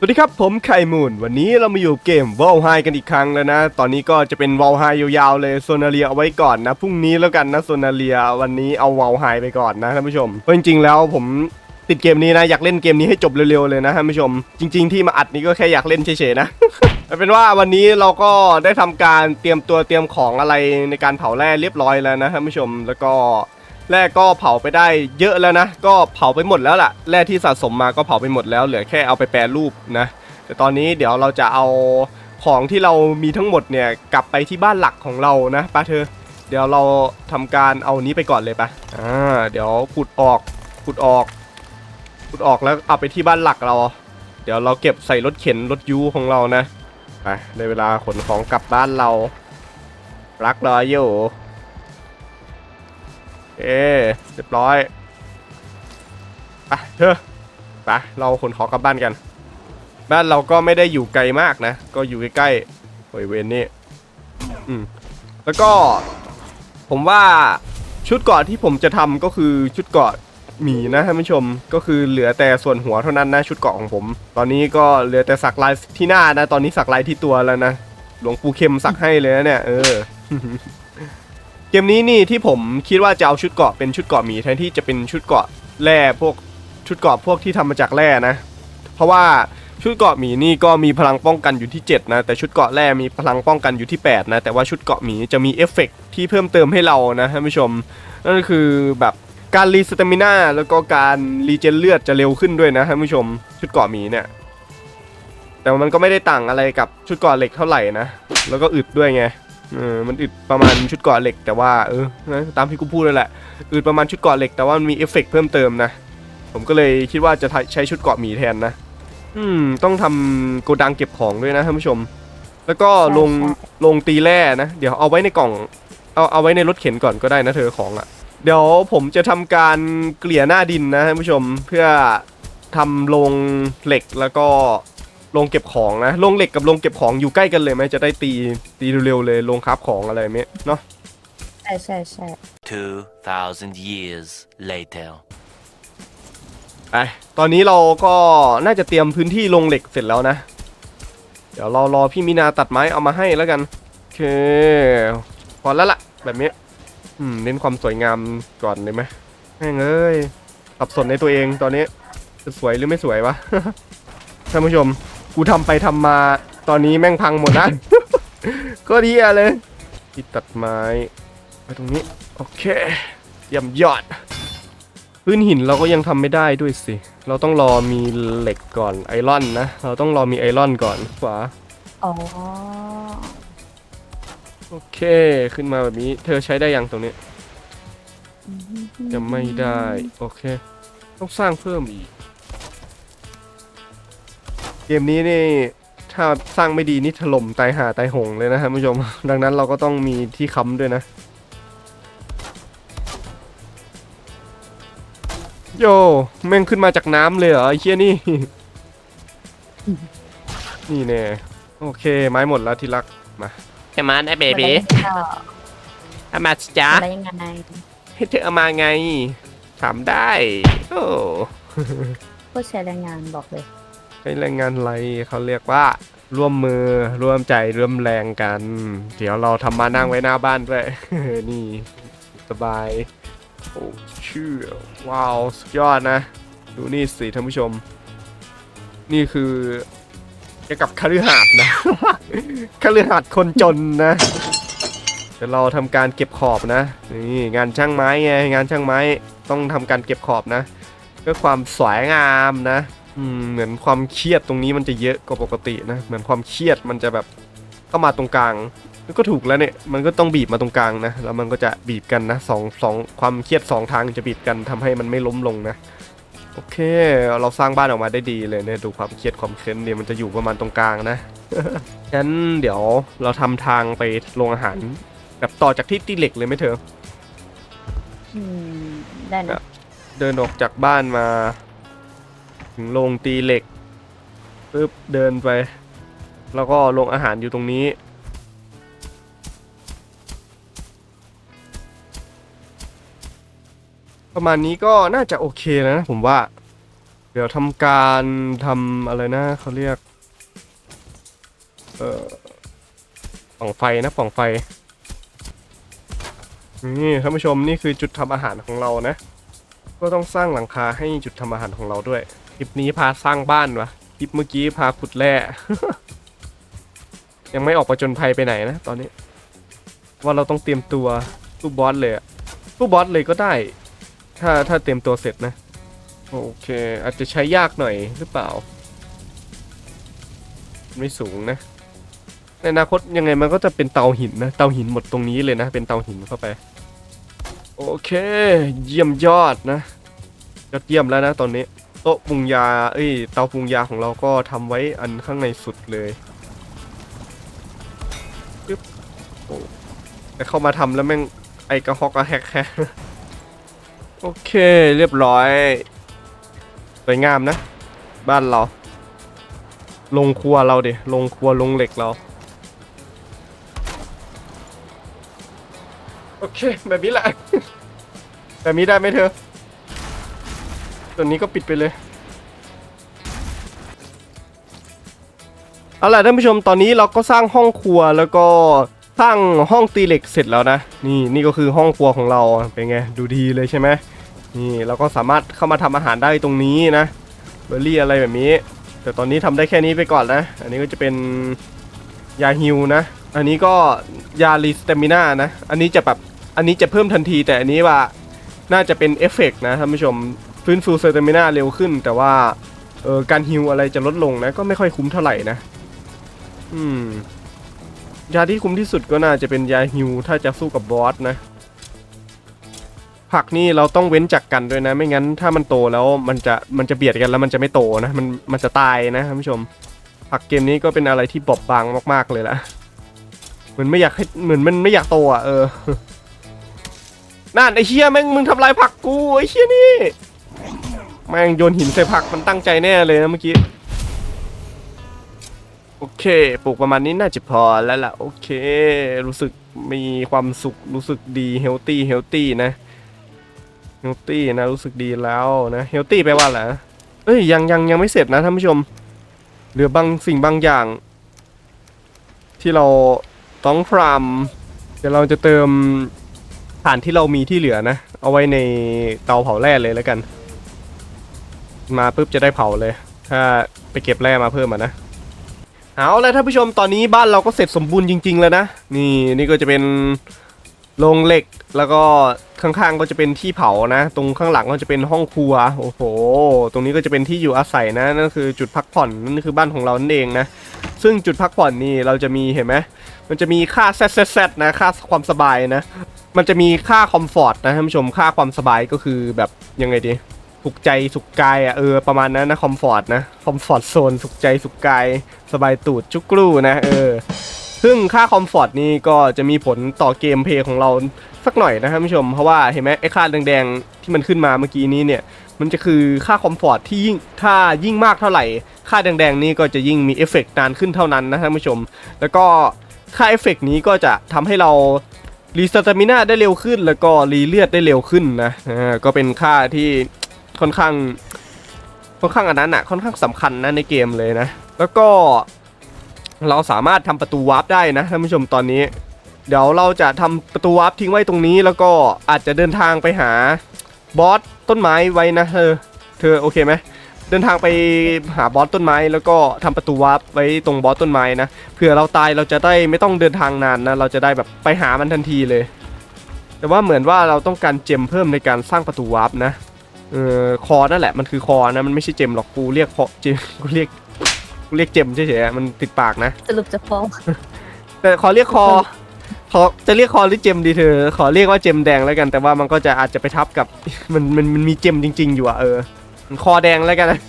สวัสดีครับ ผมไข่มูนวันนี้เรามาอยู่เกมวอลไฮกันอีกครั้งแล้วนะ ตอนนี้ก็จะเป็นวอลไฮยาวๆเลยโซนาเลียเอาไว้ก่อนนะพรุ่งนี้แล้วกันนะโซนาเลียวันนี้เอาวอลไฮไปก่อนนะท่านผู้ชมเพราะจริงๆแล้วผมติดเกมนี้นะอยากเล่นเกมนี้ให้จบเร็วๆเลยนะท่านผู้ชม จริง ๆที่มาอัดนี้ก็แค่อยากเล่นเฉยๆนะเอาเป็นว่าวันนี้เราก็ได้ทำการเตรียมตัวเตรียมของอะไรในการเผาแร่เรียบร้อยแล้วนะท่านผู้ชมแล้วก็ แร่ก็เผาไปได้เยอะแล้วนะ ก็เผาไปหมดแล้วล่ะแร่ที่สะสมมาก็เผาไปหมดแล้ว เหลือแค่เอาไปแปรรูปนะ แต่ตอนนี้เดี๋ยวเราจะเอาของที่เรามีทั้งหมดเนี่ยกลับไปที่บ้านหลักของเรานะป้าเธอ เดี๋ยวเราทำการเอานี้ไปก่อนเลยปะอ่าเดี๋ยวขุดออกขุดออกขุดออกแล้วเอาไปที่บ้านหลักเรา เดี๋ยวเราเก็บใส่รถเข็นรถยูของเรานะไปในเวลาขนของกลับบ้านเรา รักรออยู่ เอเรียบร้อยไปเธอะไปเราขนของกลับบ้านกัน บ้านเราก็ไม่ได้อยู่ไกลมากนะ ก็อยู่ใกล้ๆบริเวณนี้อืมแล้วก็ผมว่าชุดเกาะที่ผมจะทำก็คือชุดเกาะหมีนะท่านผู้ชมก็คือเหลือแต่ส่วนหัวเท่านั้นนะชุดเกาะของผม ตอนนี้ก็เหลือแต่สักลายที่หน้านะ ตอนนี้สักลายที่ตัวแล้วนะหลวงปู่เข็มสักให้เลยนะเนี่ยเออ เกมนี้นี่ที่ผมคิดว่าจะเอาชุดเกราะเป็นชุดเกราะหมีแทนที่จะเป็นชุดเกราะแร่พวกชุดเกราะพวกที่ทำมาจากแร่นะ เพราะว่าชุดเกราะหมีนี่ก็มีพลังป้องกันอยู่ที่ 7 นะ แต่ชุดเกราะแร่มีพลังป้องกันอยู่ที่ 8 นะ แต่ว่าชุดเกราะหมีจะมีเอฟเฟกต์ที่เพิ่มเติมให้เรานะท่านผู้ชม นั่นก็คือแบบการรีสเตมิน่าแล้วก็การรีเจนเลือดจะเร็วขึ้นด้วยนะท่านผู้ชม ชุดเกราะหมีเนี่ยแต่มันก็ไม่ได้ต่างอะไรกับชุดเกราะเหล็กเท่าไหร่นะแล้วก็อึดด้วยไง เออมันอึดประมาณชุดเกราะเหล็กแต่ว่าเออนะตามที่กูพูดเลยแหละอึดประมาณชุดเกราะเหล็กแต่ว่ามันมีเอฟเฟกต์เพิ่มเติมนะผมก็เลยคิดว่าจะใช้ชุดเกราะหมีแทนนะ อืม ต้องทำโกดังเก็บของด้วยนะท่านผู้ชม แล้วก็ลงใช่ลงตีแร่นะเดี๋ยวเอาไว้ในกล่อง เอาเอาไว้ในรถเข็นก่อนก็ได้นะเธอของอะ่ะ เดี๋ยวผมจะทำการเกลี่ยหน้าดินนะท่านผู้ชมเพื่อทำโรงเหล็กแล้วก็ โรงเก็บของนะโรงเหล็กกับโรงเก็บของอยู่ใกล้กันเลยไหมจะได้ตีตีเร็วๆเลยโรงคราฟของอะไรแบบนี้เนาะใช่ใช่ใช่ 2,000 years later. ไปตอนนี้เราก็น่าจะเตรียมพื้นที่ลงเหล็กเสร็จแล้วนะ เดี๋ยวเรารอพี่มินาตัดไม้เอามาให้แล้วกันโอเคพอแล้วล่ะ แบบนี้อืมเน้นความสวยงามก่อนเลยไหมแม่งเอ้ยสับสนในตัวเองตอนนี้จะสวยหรือไม่สวยวะท่านผู้ชม กูทำไปทำมา ตอนนี้แม่งพังหมดนะ ก็ดีอะเลยที่ตัดไม้ไปตรงนี้ โอเคเยี่ยมยอด พื้นหินเราก็ยังทำไม่ได้ด้วยสิ เราต้องรอมีเหล็กก่อนไอรอนนะ เราต้องรอมีไอรอนก่อนขวาอ๋อ โอเคขึ้นมาแบบนี้ เธอใช้ได้ยังตรงนี้ ยังไม่ได้ โอเค ต้องสร้างเพิ่มอีก เกมนี้นี่ถ้าสร้างไม่ดีนี่ถล่มตายหาตายโหงเลยนะท่านผู้ชม ดังนั้นเราก็ต้องมีที่ค้ำด้วยนะ โยแม่งขึ้นมาจากน้ำเลยเหรอไอ้เชี่ยนี่ นี่แน่โอเค ไม้หมดแล้วที่รักมาใช่ไหมนะเบมาได้บี้ก็เอามาสิจ้ามาได้ยังไงให้เธอเอามาไงถามได้ โอ้ผู้ใช้แรงงานบอกเลย ใช้แรงงานอะไรเขาเรียกว่าร่วมมือร่วมใจร่วมแรงกัน เดี๋ยวเราทำมานั่งไว้หน้าบ้านด้วย นี่สบายโอ้เชื่อว้าวสุดยอดนะ ดูนี่สิท่านผู้ชม นี่คือเกี่ยวกับคฤหาสน์นะคฤหาสน์คนจนนะเดี๋ยวเราทำการเก็บขอบนะนี่งานช่างไม้ไงงานช่างไม้ต้องทำการเก็บขอบนะ เพื่อความสวยงามนะ เหมือนความเครียดตรงนี้มันจะเยอะกว่าปกตินะ เหมือนความเครียดมันจะแบบเข้ามาตรงกลางมันก็ถูกแล้วเนี่ย มันก็ต้องบีบมาตรงกลางนะ แล้วมันก็จะบีบกันนะสองสองความเครียดสองทางจะบีบกันทำให้มันไม่ล้มลงนะ โอเค เราสร้างบ้านออกมาได้ดีเลยเนี่ยดูความเครียดความเค้นเนี่ยมันจะอยู่ประมาณตรงกลางนะงั้นเดี๋ยวเราทำทางไปโรงอาหารแบบต่อจากที่ตีเหล็กเลยไหมเธออืมได้นะเดินออกจากบ้านมา ถึงโรงตีเหล็กปึ๊บเดินไป แล้วก็โรงอาหารอยู่ตรงนี้ ประมาณนี้ก็น่าจะโอเคแล้วนะผมว่า เดี๋ยวทำการทำอะไรนะเขาเรียก เอ่อป่องไฟนะป่องไฟนี่ท่านผู้ชมนี่คือจุดทำอาหารของเรานะ ก็ต้องสร้างหลังคาให้จุดทำอาหารของเราด้วย คลิปนี้พาสร้างบ้านวะคลิปเมื่อกี้พาขุดแร่ ยังไม่ออกประจนภัยไปไหนนะตอนนี้ ว่าเราต้องเตรียมตัวสู้บอสเลยอะสู้บอสเลยก็ได้ ถ้าถ้าเตรียมตัวเสร็จนะ โอเค อาจจะใช้ยากหน่อยหรือเปล่า ไม่สูงนะ ในอนาคตยังไงมันก็จะเป็นเตาหินนะเตาหินหมดตรงนี้เลยนะ เป็นเตาหินเข้าไป โอเค เยี่ยมยอดนะยอดเยี่ยมแล้วนะตอนนี้ โต๊ะปรุงยา เอ้ย เตาปรุงยาของเราก็ทำไว้อันข้างในสุดเลยปึ๊บโอ้แต่เข้ามาทำแล้วแม่งไอกระฮอกกระแฮกแฮะโอเคเรียบร้อย สวยงามนะ บ้านเรา ลงครัวเราดิลงครัวลงเหล็กเรา โอเค แบบนี้แหละ แบบนี้ได้ไหมเธอ ตัวนี้ก็ปิดไปเลย เอาล่ะท่านผู้ชมตอนนี้เราก็สร้างห้องครัวแล้วก็สร้างห้องตีเหล็กเสร็จแล้วนะ นี่นี่ก็คือห้องครัวของเราเป็นไงดูดีเลยใช่ไหมนี่เราก็สามารถเข้ามาทำอาหารได้ตรงนี้นะเบอร์รี่อะไรแบบนี้ แต่ตอนนี้ทำได้แค่นี้ไปก่อนนะ อันนี้ก็จะเป็นยาฮิวนะ อันนี้ก็ยารีสเตมิน่านะ อันนี้จะแบบอันนี้จะเพิ่มทันทีแต่อันนี้ว่าน่าจะเป็นเอฟเฟกต์นะท่านผู้ชม ฟื้นฟูสเตมิน่าเร็วขึ้น แต่ว่าเออการฮิวอะไรจะลดลงนะก็ไม่ค่อยคุ้มเท่าไหร่นะ อืม ยาที่คุ้มที่สุดก็น่าจะเป็นยาฮิวถ้าจะสู้กับบอสนะ ผักนี่เราต้องเว้นจากกันด้วยนะ ไม่งั้นถ้ามันโตแล้วมันจะมันจะเบียดกันแล้วมันจะไม่โตนะมันมันจะตายนะท่านผู้ชม ผักเกมนี้ก็เป็นอะไรที่บอบบางมาก ๆเลยละเหมือนไม่อยากให้เหมือนมันไม่อยากโตอะเออนั่นไอ้เชี่ยแม่งมึงทำลายผักกูไอ้เชี่ยนี่ แม่งโยนหินใส่ผักมันตั้งใจแน่เลยนะเมื่อกี้ โอเค ปลูกประมาณนี้น่าจะพอแล้วล่ะ โอเค รู้สึกมีความสุข รู้สึกดีเฮลตี้เฮลตี้นะเฮลตี้นะ รู้สึกดีแล้วนะเฮลตี้แปลว่าอะไรนะเอ้ยยังยังยังไม่เสร็จนะท่านผู้ชม เหลือบางสิ่งบางอย่าง ที่เราต้องพรามเดี๋ยวเราจะเติมฐานที่เรามีที่เหลือนะ เอาไว้ในเตาเผาแร่เลยแล้วกัน มาปุ๊บจะได้เผาเลย ถ้าไปเก็บแร่มาเพิ่มอะนะเอาแล้วท่านผู้ชมตอนนี้บ้านเราก็เสร็จสมบูรณ์จริง ๆ แล้วนะ นี่นี่ก็จะเป็นโรงเหล็กแล้วก็ข้างๆก็จะเป็นที่เผานะ ตรงข้างหลังก็จะเป็นห้องครัวโอ้โห ตรงนี้ก็จะเป็นที่อยู่อาศัยนะนั่นคือจุดพักผ่อนนั่นคือบ้านของเรานั่นเองนะ ซึ่งจุดพักผ่อนนี่เราจะมีเห็นไหมมันจะมีค่าแซดแซดนะค่าความสบายนะ มันจะมีค่าคอมฟอร์ตนะท่านผู้ชมค่าความสบายก็คือแบบยังไงดี สุขใจสุขกายอะเออประมาณนั้นนะคอมฟอร์ตนะคอมฟอร์ตโซนสุขใจสุขกาย สบายตูดจุกกรูนะเออซึ่งค่าคอมฟอร์ตนี่ก็จะมีผลต่อเกมเพลย์ของเราสักหน่อยนะท่านผู้ชม เพราะว่าเห็นไหมไอ้ค่าแดงๆที่มันขึ้นมาเมื่อกี้นี้เนี่ย มันจะคือค่าคอมฟอร์ตที่ยิ่งถ้ายิ่งมากเท่าไหร่ ค่าแดงๆนี้ก็จะยิ่งมีเอฟเฟกต์นานขึ้นเท่านั้นนะท่านผู้ชม แล้วก็ค่าเอฟเฟกต์นี้ก็จะทำให้เรารีสตามิน่าได้เร็วขึ้น แล้วก็รีเลือดได้เร็วขึ้นนะก็เป็นค่าที่ ค่อนข้างค่อนข้างอันนั้นอะค่อนข้างสำคัญนะในเกมเลยนะ แล้วก็เราสามารถทำประตูวาร์ปได้นะท่านผู้ชมตอนนี้ เดี๋ยวเราจะทำประตูวาร์ปทิ้งไว้ตรงนี้ แล้วก็อาจจะเดินทางไปหาบอสต้นไม้ไว้นะเธอเธอโอเคไหมเดินทางไปหาบอสต้นไม้ แล้วก็ทำประตูวาร์ปไว้ตรงบอสต้นไม้นะเผื่อเราตายเราจะได้ไม่ต้องเดินทางนานนะเราจะได้แบบไปหามันทันทีเลย แต่ว่าเหมือนว่าเราต้องการเจมเพิ่มในการสร้างประตูวาร์ปนะ เออคอนั่นแหละมันคือคอนะมันไม่ใช่เจมหรอกกูเรียกคอเจมกูเรียกกูเรียกเจมเฉยๆอะมันติดปากนะ สรุปจะฟ้องแต่ขอเรียกคอขอจะเรียกคอหรือเจมดีเธอ ขอเรียกว่าเจมแดงแล้วกัน แต่ว่ามันก็จะอาจจะไปทับกับมันมันมันมีเจมจริง ๆ อยู่อะเออคอแดงแล้วกันนะ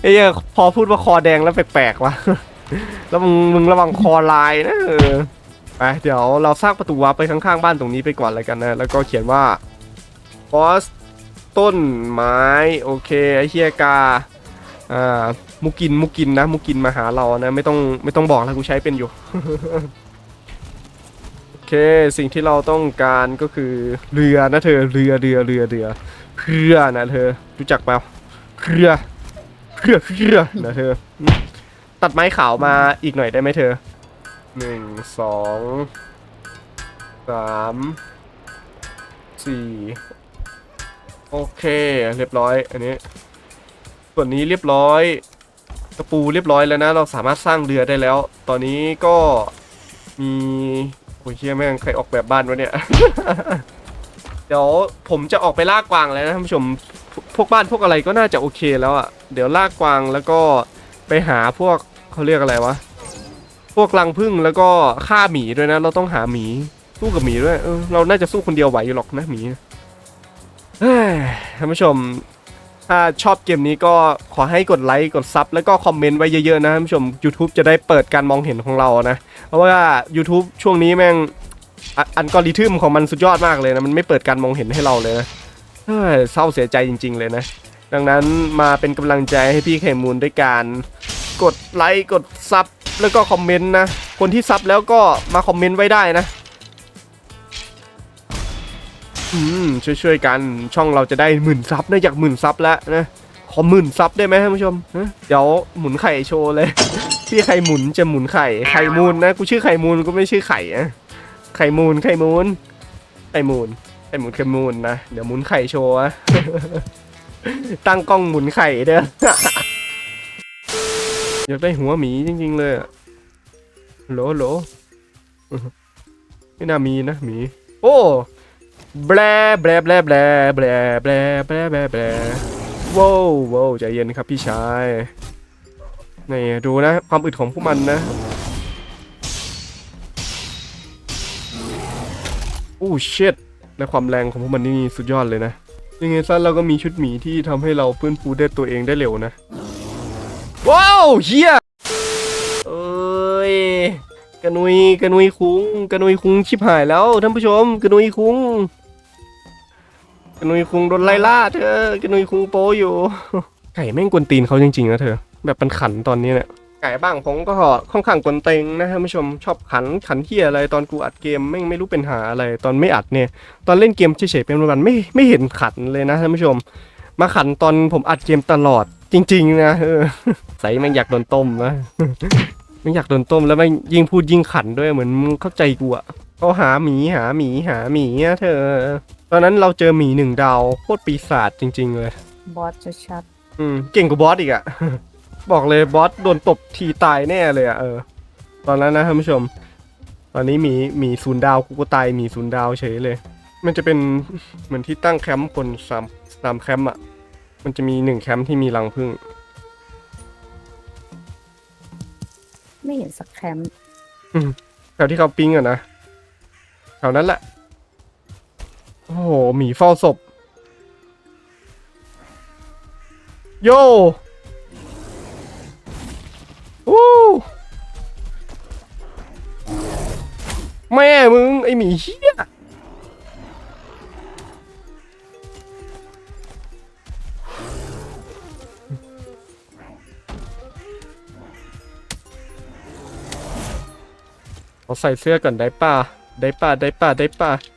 ไอ้เหี้ยพอพูดว่าคอแดงแล้วแปลกๆว่ะแล้วมึงมึงระวังคอลายนะเออไปเดี๋ยวเราสร้างประตูวาร์ปไปข้างๆบ้านตรงนี้ไปก่อนแล้วกันนะ แล้วก็เขียนว่าบอส ต้นไม้โอเคไอเฮียกาอ่ามุกินมุกินนะ มุกินมาหาเรานะไม่ต้องไม่ต้องบอกแล้วกูใช้เป็นอยู่โอเคสิ่งที่เราต้องการก็คือเรือนะเธอเรือเรือเรือเรือเรือนะเธอรู้จักเปล่าเรือเครือเครือนะเธอ ตัดไม้ขาวมาอีกหน่อยได้ไหมเธอหนึ่งสองสามสี่ โอเคเรียบร้อยอันนี้ ส่วนนี้เรียบร้อยตะปูเรียบร้อยแล้วนะ เราสามารถสร้างเรือได้แล้ว ตอนนี้ก็มีโอ้ยเฮียแม่งใครออกแบบบ้านวะเนี่ย เดี๋ยวผมจะออกไปล่ากวางแล้วนะท่านผู้ชมพวกบ้านพวกอะไรก็น่าจะโอเคแล้วอะ่ะเดี๋ยวลากกวางแล้วก็ไปหาพวกเขาเรียกอะไรวะพวกรังพึ่งแล้วก็ฆ่าหมีด้วยนะ เราต้องหาหมีสู้กับหมีด้วยเออเราน่าจะสู้คนเดียวไหวอยู่หรอกนะหมี ท่านผู้ชม ถ้าชอบเกมนี้ก็ขอให้กดไลค์กดซับแล้วก็คอมเมนต์ไว้เยอะๆนะท่านผู้ชม YouTube จะได้เปิดการมองเห็นของเรานะ เพราะว่า YouTube ช่วงนี้แม่งอะอัลกอริทึมของมันสุดยอดมากเลยนะ มันไม่เปิดการมองเห็นให้เราเลยนะเฮ้ยเศร้าเสียใจจริง ๆ เลยนะ ดังนั้นมาเป็นกำลังใจให้พี่ไข่มูลด้วยการกดไลค์กดซับแล้วก็คอมเมนต์นะ คนที่ซับแล้วก็มาคอมเมนต์ไว้ได้นะ อืมช่วยๆกันช่องเราจะได้หมื่นซับนะอยากหมื่นซับแล้วนะขอหมื่นซับได้ไหมท่านผู้ชมเดี๋ยวหมุนไข่โชว์เลยพี่ไข่หมุนจะหมุนไข่ไข่มูลนะกูชื่อไข่มูลกูไม่ชื่อไข่นะไข่มูลไข่มูลไข่มูลไข่มุนไข่มูนนะเดี๋ยวหมุนไข่โชว์อะตั้งกล้องหมุนไข่เด้ออยากได้หัวหมีจริง ๆ เลยอะโหลโหลไม่น่ามีนะหมี โอ้ แบลแบลแบลแบลแบลแบลแบลแบลแบลว้าวว้าวใจเย็นครับพี่ชายนี่ดูนะ ความอึดของพวกมันนะโอ้เชิดและความแรงของพวกมันนี่สุดยอดเลยนะ ยังไงซะเราก็มีชุดหมีที่ทำให้เราฟื้นฟูได้ตัวเองได้เร็วนะ ว้าวเฮียเอ้ยกระนุยกระนุยคุ้งกระนุยคุ้งชิบหายแล้วท่านผู้ชมกระนุยคุ้ง กนุยคุงโดนไล่ล่าเธอกนุยคุงโปอยู่ ไก่แม่งกวนตีนเขาจริงๆนะเธอ แบบมันขันตอนนี้เนี่ยไก่บ้างผมก็ค่อนข้างกวนเต็งนะท่านผู้ชมชอบขันขันเที่ยอะไรตอนกูอัดเกมแม่งไม่รู้เป็นหาอะไร ตอนไม่อัดเนี่ย ตอนเล่นเกมเฉยๆเป็นวันๆไม่ไม่เห็นขันเลยนะท่านผู้ชม มาขันตอนผมอัดเกมตลอดจริง ๆ นะเออใส่แม่งอยากโดนต้มนะแม่งอยากโดนต้มแล้วแม่งยิ่งพูดยิ่งขันด้วยเหมือนเข้าใจกูอะเขาหาหมีหาหมีหาหมีอะเธอ ตอนนั้นเราเจอหมีหนึ่งดาวโคตรปีศาจจริง ๆ เลย บอสจะชัดอืมเก่งกว่าบอสอีกอะ บอกเลยบอสโดนตบทีตายแน่เลยอะเออ ตอนนั้นนะท่านผู้ชม ตอนนี้หมีหมีศูนย์ดาวกูก็ตายหมีศูนย์ดาวเฉยเลย มันจะเป็นเหมือนที่ตั้งแคมป์คนสามสามแคมป์อะมันจะมีหนึ่งแคมป์ที่มีรังผึ้งไม่เห็นสักแคมป์ แถวที่เขาปิ้งอะนะแถวนั้นแหละ โอ้โหหมีเฝ้าศพ โย่วู้แม่มึง ไอหมีเชี่ยขอใส่เสื้อก่อนได้ป่ะได้ป่ะได้ป่ะได้ป่ะ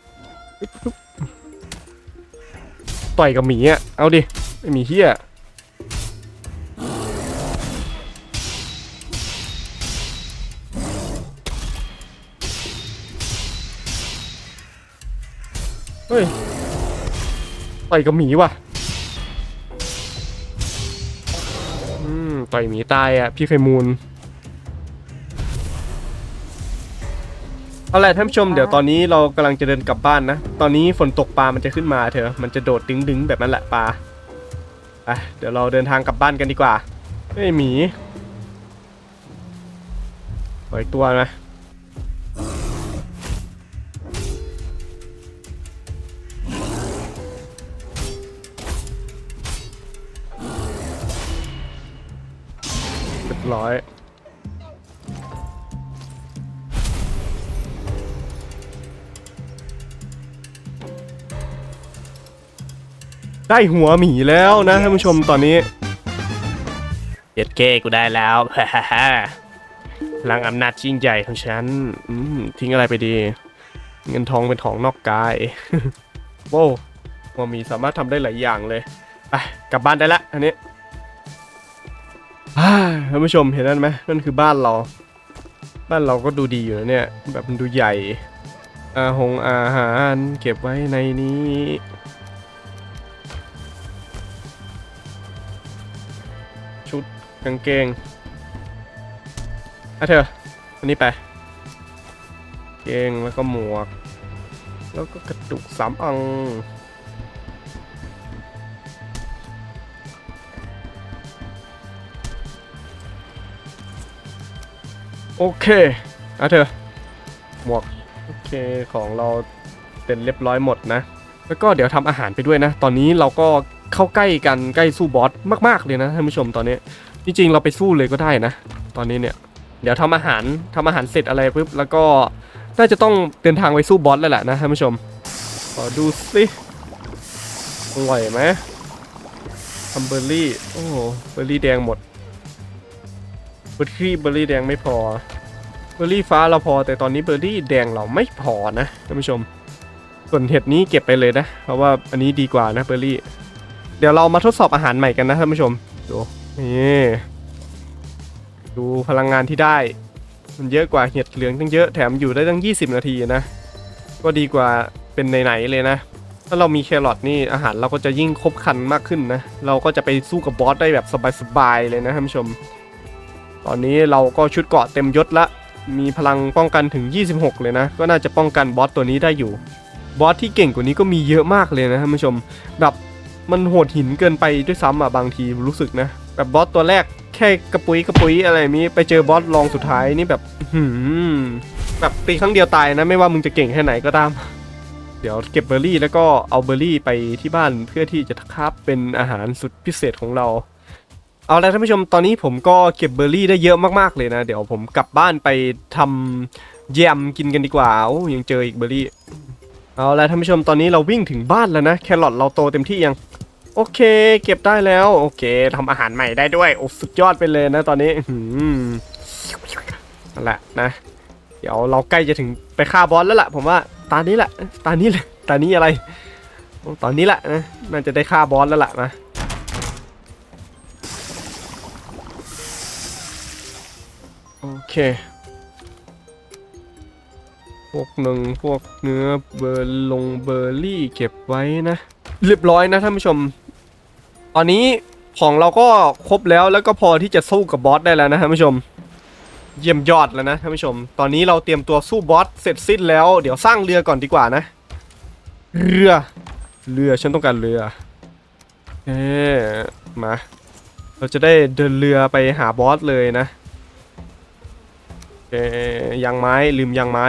ต่อยกับหมีอะ เอาดิไอหมีเฮียเฮ้ยต่อยกับหมีว่ะ อืม ต่อยหมีตายอะ พี่ไข่มูล เอาล่ะท่านผู้ชมเดี๋ยวตอนนี้เรากำลังจะเดินกลับบ้านนะ ตอนนี้ฝนตกปลามันจะขึ้นมาเถอะมันจะโดดดึงดึงๆแบบนั้นแหละปลาไปเดี๋ยวเราเดินทางกลับบ้านกันดีกว่าเฮ้ยหมีปล่อยตัวนะเรียบร้อย ได้หัวหมีแล้วนะท่านผู้ชมตอนนี้เจ็ดเกกูได้แล้วพลังอำนาจยิ่งใหญ่ของฉันอืมทิ้งอะไรไปดี เงินทองเป็นของนอกกายโว้วหัวหมีสามารถทำได้หลายอย่างเลยไปกลับบ้านได้ละอันนี้อ่าท่านผู้ชมเห็นนั่นไหมนั่นคือบ้านเรา บ้านเราก็ดูดีอยู่นะเนี่ย แบบมันดูใหญ่อาหงอาหารเก็บไว้ในนี้ กางเกงอะเธออันนี้ไป เกงแล้วก็หมวก แล้วก็กระดุกสามอัง โอเคอะเธอ หมวก โอเคของเราเสร็จเรียบร้อยหมดนะ แล้วก็เดี๋ยวทำอาหารไปด้วยนะ ตอนนี้เราก็เข้าใกล้กันใกล้สู้บอสมาก ๆ เลยนะท่านผู้ชมตอนนี้ จริงๆเราไปสู้เลยก็ได้นะ ตอนนี้เนี่ย เดี๋ยวทำอาหารทำอาหารเสร็จอะไรปุ๊บแล้วก็น่าจะต้องเดินทางไปสู้บอสแล้วแหละนะท่านผู้ชมขอดูสิอร่อยไหมทำเบอร์รี่โอ้เบอร์รี่แดงหมดเบอร์รี่เบอร์รี่แดงไม่พอเบอร์รี่ฟ้าเราพอ แต่ตอนนี้เบอร์รี่แดงเราไม่พอนะท่านผู้ชม ส่วนเห็ดนี้เก็บไปเลยนะ เพราะว่าอันนี้ดีกว่านะเบอร์รี่ เดี๋ยวเรามาทดสอบอาหารใหม่กันนะท่านผู้ชมดู นี่ดูพลังงานที่ได้ มันเยอะกว่าเห็ดเหลืองตั้งเยอะแถมอยู่ได้ตั้ง 20 นาทีนะ ก็ดีกว่าเป็นไหนๆเลยนะ ถ้าเรามีแครอทนี่อาหารเราก็จะยิ่งครบครันมากขึ้นนะ เราก็จะไปสู้กับบอสได้แบบสบายๆเลยนะท่านผู้ชม ตอนนี้เราก็ชุดเกาะเต็มยศละ มีพลังป้องกันถึง 26 เลยนะ ก็น่าจะป้องกันบอสตัวนี้ได้อยู่ บอสที่เก่งกว่านี้ก็มีเยอะมากเลยนะท่านผู้ชม แบบมันโหดหินเกินไปด้วยซ้ำอะบางทีรู้สึกนะ แบบบอสตัวแรกแค่กระปุยกระปุยอะไรนี้ไปเจอบอสรองสุดท้ายนี่แบบหืมแบบตีครั้งเดียวตายนะไม่ว่ามึงจะเก่งแค่ไหนก็ตาม เดี๋ยวเก็บเบอร์รี่แล้วก็เอาเบอร์รี่ไปที่บ้านเพื่อที่จะคราบเป็นอาหารสุดพิเศษของเรา เอาละท่านผู้ชมตอนนี้ผมก็เก็บเบอร์รี่ได้เยอะมากๆเลยนะ เดี๋ยวผมกลับบ้านไปทำแยมกินกันดีกว่าโอ้ยังเจออีกเบอร์รี่เอาละท่านผู้ชมตอนนี้เราวิ่งถึงบ้านแล้วนะแครอทเราโตเต็มที่ยัง โอเค เก็บได้แล้ว โอเคทำอาหารใหม่ได้ด้วยโอ้สุดยอดไปเลยนะตอนนี้อื้อหือนั่นแหละนะ เดี๋ยวเราใกล้จะถึงไปฆ่าบอสแล้วล่ะ ผมว่าตอนนี้แหละตอนนี้แหละตอนนี้อะไรตอนนี้แหละนะน่าจะได้ฆ่าบอสแล้วล่ะนะโอเค พวกหนึ่งพวกเนื้อเบอร์ลงเบอร์รี่เก็บไว้นะ เรียบร้อยนะท่านผู้ชม ตอนนี้ของเราก็ครบแล้วแล้วก็พอที่จะสู้กับบอสได้แล้วนะท่านผู้ชม เยี่ยมยอดแล้วนะท่านผู้ชม ตอนนี้เราเตรียมตัวสู้บอสเสร็จสิ้นแล้ว เดี๋ยวสร้างเรือก่อนดีกว่านะ เรือ เรือฉันต้องการเรือเอ๊มา เราจะได้เดินเรือไปหาบอสเลยนะโอยางไม้ลืมยางไม้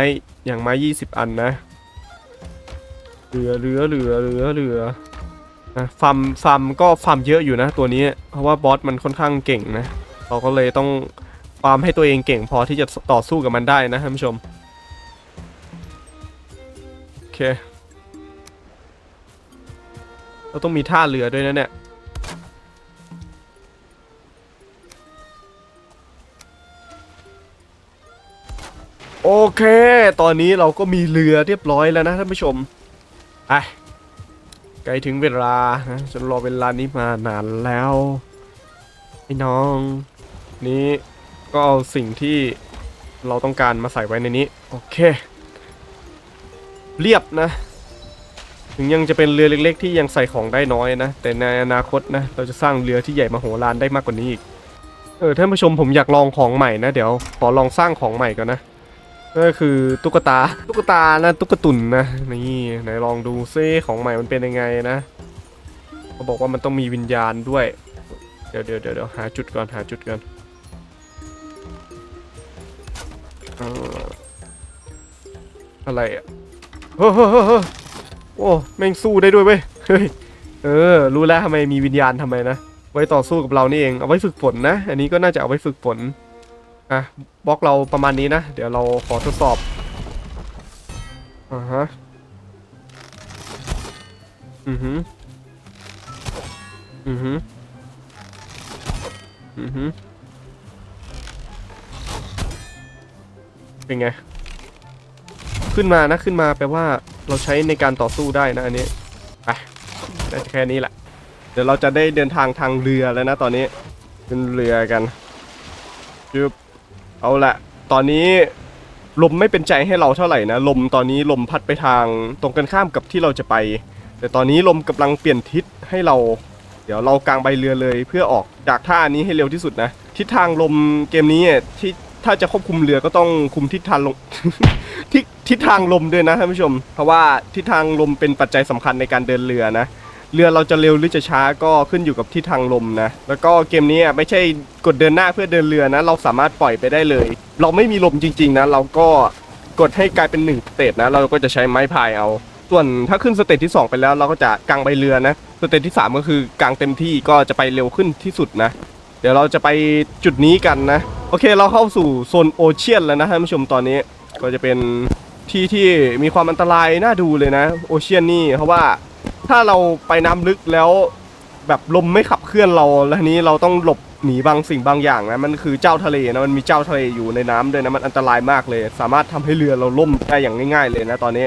ยางไม้20อันนะเรือเรือเรือเรือเรือ ฟาร์มฟาร์มก็ฟาร์มเยอะอยู่นะตัวนี้ เพราะว่าบอสมันค่อนข้างเก่งนะ เราก็เลยต้องฟาร์มให้ตัวเองเก่งพอที่จะต่อสู้กับมันได้นะท่านผู้ชม โอเค เราต้องมีท่าเรือด้วยนะเนี่ยโอเค ตอนนี้เราก็มีเรือเรียบร้อยแล้วนะท่านผู้ชม ไป ล้ถึงเวลานะฉันรอเวลานี้มานานแล้วไอ้น้อง นี้ก็เอาสิ่งที่เราต้องการมาใส่ไว้ในนี้ โอเค เรียบนะ ถึงยังจะเป็นเรือเล็ก ๆ ที่ยังใส่ของได้น้อยนะ แต่ในอนาคตนะ เราจะสร้างเรือที่ใหญ่มโหฬารได้มากกว่านี้อีก เออท่านผู้ชมผมอยากลองของใหม่นะ เดี๋ยวขอลองสร้างของใหม่ก่อนนะ ก็คือตุ๊กตาตุ๊กตานะตุ๊กตุนนะนี่ไหนลองดูซิของใหม่มันเป็นยังไงนะเขาบอกว่ามันต้องมีวิญญาณด้วย เดี๋ยวเดี๋ยวเดี๋ยวหาจุดก่อนหาจุดก่อนอะไรอะเฮ้ยเฮ้ยเฮ้ยเฮ้ยโอ้แม่งสู้ได้ด้วยเว้ยเฮ้ยเออ รู้แล้วทำไมมีวิญญาณทำไมนะ ไว้ต่อสู้กับเรานี่เองเอาไว้ฝึกฝนนะ อันนี้ก็น่าจะเอาไว้ฝึกฝน อะบล็อกเราประมาณนี้นะ เดี๋ยวเราขอทดสอบอ่าฮะอือหืออือหืออือหือเป็นไง ขึ้นมานะขึ้นมาแปลว่าเราใช้ในการต่อสู้ได้นะอันนี้ไปน่าจะแค่นี้แหละ เดี๋ยวเราจะได้เดินทางทางเรือแล้วนะตอนนี้ ขึ้นเรือกันจึบ เอาละตอนนี้ลมไม่เป็นใจให้เราเท่าไหร่นะ ลมตอนนี้ลมพัดไปทางตรงกันข้ามกับที่เราจะไป แต่ตอนนี้ลมกำลังเปลี่ยนทิศให้เรา เดี๋ยวเรากางใบเรือเลยเพื่อออกจากท่านี้ให้เร็วที่สุดนะ ทิศทางลมเกมนี้เนี่ยที่ถ้าจะควบคุมเรือก็ต้องคุมทิศทางลมทิศทิศทางลมด้วยนะท่านผู้ชม เพราะว่าทิศทางลมเป็นปัจจัยสำคัญในการเดินเรือนะ เรือเราจะเร็วหรือจะช้าก็ขึ้นอยู่กับทิศทางลมนะ แล้วก็เกมนี้ไม่ใช่กดเดินหน้าเพื่อเดินเรือนะ เราสามารถปล่อยไปได้เลย เราไม่มีลมจริง ๆ นะ เราก็กดให้กลายเป็นหนึ่งสเตจนะ เราก็จะใช้ไม้พายเอา ส่วนถ้าขึ้นสเตจที่ 2 ไปแล้ว เราก็จะกางใบเรือนะ สเตจที่ 3 ก็คือกางเต็มที่ก็จะไปเร็วขึ้นที่สุดนะ เดี๋ยวเราจะไปจุดนี้กันนะ โอเค เราเข้าสู่โซนโอเชียนแล้วนะท่านผู้ชมตอนนี้ ก็จะเป็นที่ที่มีความอันตรายน่าดูเลยนะ โอเชียนนี่เพราะว่า ถ้าเราไปน้ำลึกแล้วแบบลมไม่ขับเคลื่อนเราแล้วนี้เราต้องหลบหนีบางสิ่งบางอย่างนะมันคือเจ้าทะเลนะมันมีเจ้าทะเลอยู่ในน้ำด้วยนะมันอันตรายมากเลย สามารถทำให้เรือเราล่มได้อย่างง่าย ๆ เลยนะตอนนี้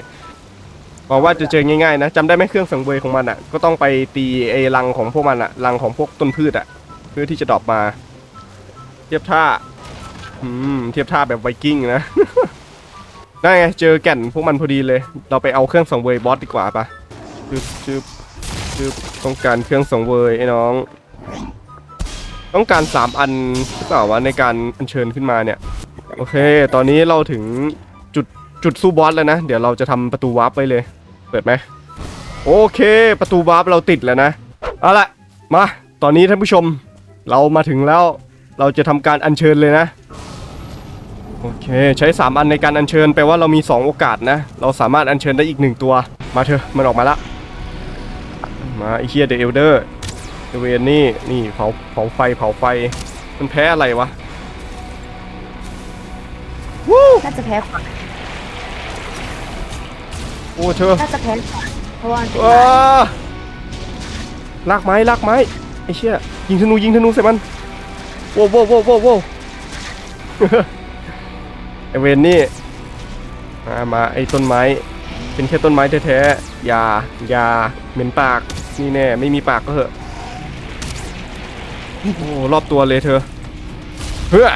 หวังว่าจะเจอง่ายๆนะจำได้ไหมเครื่องสังเวยของมันอะ ก็ต้องไปตีไอ้รังของพวกมันอะรังของพวกต้นพืชอะ เพื่อที่จะดรอปมา เทียบท่าอืมเทียบท่าแบบไวกิ้งนะได้ไงเจอแก่นพวกมันพอดีเลย เราไปเอาเครื่องสังเวยบอสดีกว่าปะ จึบจึบจึบต้องการเครื่องสังเวยไอ้น้อง ต้องการ 3 อันหรือเปล่าวะในการอัญเชิญขึ้นมาเนี่ย โอเค ตอนนี้เราถึงจุดจุดสู้บอสแล้วนะ เดี๋ยวเราจะทำประตูวาร์ปไว้เลย เปิดไหมโอเค ประตูวาร์ปเราติดแล้วนะ เอาละมา ตอนนี้ท่านผู้ชมเรามาถึงแล้วเราจะทำการอัญเชิญเลยนะ โอเค ใช้ 3 อันในการอัญเชิญแปลว่าเรามี 2 โอกาสนะ เราสามารถอัญเชิญได้อีก 1 ตัว มาเถอะมันออกมาละ มาไอเคียเดอะเอลเดอร์เวนนี่นี่เผาเผาไฟเผาไฟ มันแพ้อะไรวะวู้น่าจะแพ้ขวาโอ้เธอน่าจะแพ้ขวาเพราะว่ามันเป็นเออลากไม้ลากไม้ไอ้เชี่ยยิงธนูยิงธนูใส่มันโว้วโว้วโว้วโว้วโว้ว ไอเวนนี่มามาไอ้ต้นไม้ เป็นแค่ต้นไม้แท้ๆ อย่า อย่า เหม็นปาก นี่แน่ ไม่มีปากก็เหอะ โอ้โหรอบตัวเลยเธอ เฮ้อ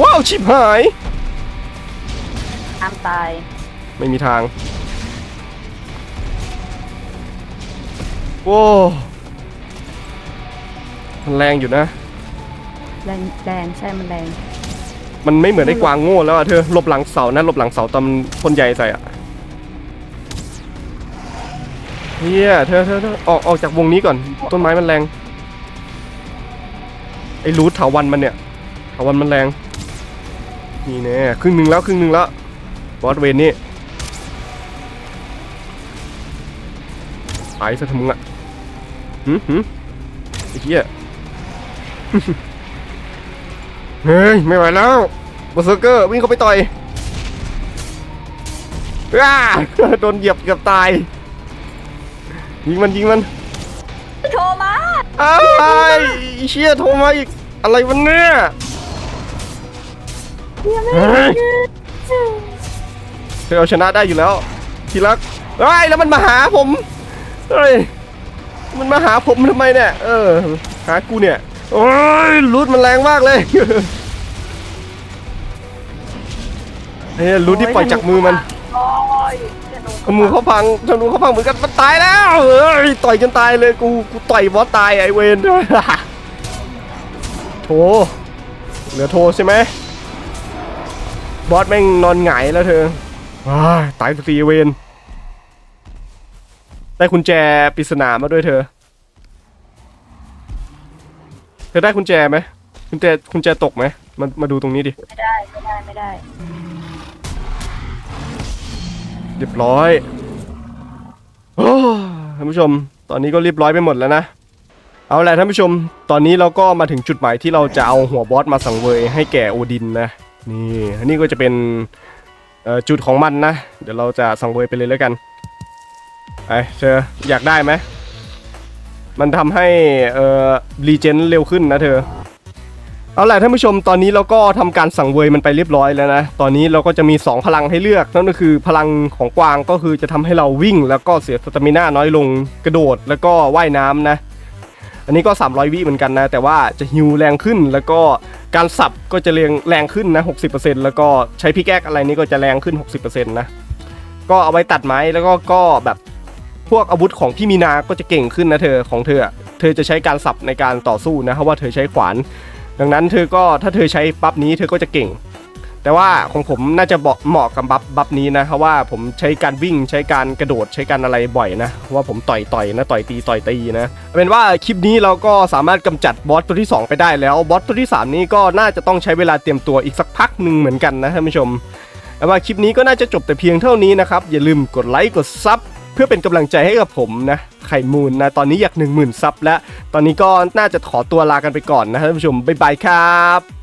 ว้าว ชิบหายน้ำตาย ไม่มีทาง โว้มันแรงอยู่นะ แรงแรงใช่มันแรง มันไม่เหมือนไอ้กวางโง่แล้วอะเธอหลบหลังเสานะหลบหลังเสาตอนมันพ่นใหญ่ใส่อะเฮียเธอเธอเธอออกออกจากวงนี้ก่อน ต้นไม้มันแรง ไอ้รูทเถาวันมันเนี่ยเถาวันมันแรง นี่แน่ครึ่งหนึ่งแล้วครึ่งหนึ่งแล้วบอสเวนนี่ไปซะทำมึงอะหืมหืมไอ้เหี้ย เฮ้ย ไม่ไหวแล้วบอสเซอร์เกอร์วิ่งเข้าไปต่อยอ้าโดนเหยียบเกือบตาย ยิงมันยิงมัน โทรมาอ้ายไอ้เชี่ยโทรมาอีก อะไรวันเนี่ยเฮ้ยเธอเอาชนะได้อยู่แล้วทีรักเฮ้ยแล้วมันมาหาผมเฮ้ยมันมาหาผมทำไมเนี่ย เออ หากูเนี่ย โอ้ยรูดมันแรงมากเลยเฮ้ยรูดที่ปล่อยจากมือมันโอ้ยธนูธนูเขาพังธนูเขาพังเหมือนกันมันตายแล้วเอ้ยต่อยจนตายเลยกูกูต่อยบอสตายไอเวนด้วยโถเหลือโทใช่ไหมบอสแม่งนอนหงายแล้วเธอตายสักทีเวนได้กุญแจปริศนามาด้วยเธอ เธอได้กุญแจไหมกุญแจกุญแจตกไหมมามาดูตรงนี้ดิไม่ได้ไม่ได้ไม่ได้เรียบร้อยโอ้ท่านผู้ชม ตอนนี้ก็เรียบร้อยไปหมดแล้วนะ เอาแหละท่านผู้ชม ตอนนี้เราก็มาถึงจุดหมายที่เราจะเอาหัวบอสมาสังเวยให้แก่โอดินนะ นี่ อันนี้ก็จะเป็นเอ่อจุดของมันนะ เดี๋ยวเราจะสังเวยไปเลยแล้วกัน ไอเธออยากได้ไหม มันทำให้เอ่อรีเจนเร็วขึ้นนะเธอ เอาล่ะท่านผู้ชมตอนนี้เราก็ทำการสั่งเวยมันไปเรียบร้อยแล้วนะ ตอนนี้เราก็จะมี 2 พลังให้เลือก นั่นก็คือพลังของกวางก็คือจะทำให้เราวิ่ง แล้วก็เสียสตามิน่าน้อยลงกระโดดแล้วก็ว่ายน้ำนะ อันนี้ก็ 300 วิเหมือนกันนะ แต่ว่าจะฮิวแรงขึ้นแล้วก็การสับก็จะแรงแรงขึ้นนะ 60%แล้วก็ใช้พิกแอคอะไรนี้ก็จะแรงขึ้น 60%นะก็เอาไว้ตัดไม้แล้วก็ก็แบบ พวกอาวุธของพี่มีนาก็จะเก่งขึ้นนะเธอของเธอ เธอจะใช้การสับในการต่อสู้นะเพราะว่าเธอใช้ขวาน ดังนั้นเธอก็ถ้าเธอใช้บัฟนี้เธอก็จะเก่ง แต่ว่าของผมน่าจะเหมาะกับบัฟบัฟนี้นะเพราะว่าผมใช้การวิ่งใช้การกระโดดใช้การอะไรบ่อยนะเพราะว่าผมต่อยต่อยนะต่อยตีต่อยตีนะเอาเป็นว่าคลิปนี้เราก็สามารถกำจัดบอสตัวที่ 2 ไปได้แล้วบอสตัวที่ 3 นี้ก็น่าจะต้องใช้เวลาเตรียมตัวอีกสักพักหนึ่งเหมือนกันนะท่านผู้ชมแต่ว่าคลิปนี้ก็น่าจะจบแต่เพียงเท่านี้นะครับอย่าลืมกดไลค์กดซับ เพื่อเป็นกำลังใจให้กับผมนะไข่มูลนะตอนนี้อยาก 1 0,000 ซับแล้ว ตอนนี้ก็น่าจะขอตัวลากันไปก่อนนะท่านผู้ชมบ๊ายบายครับ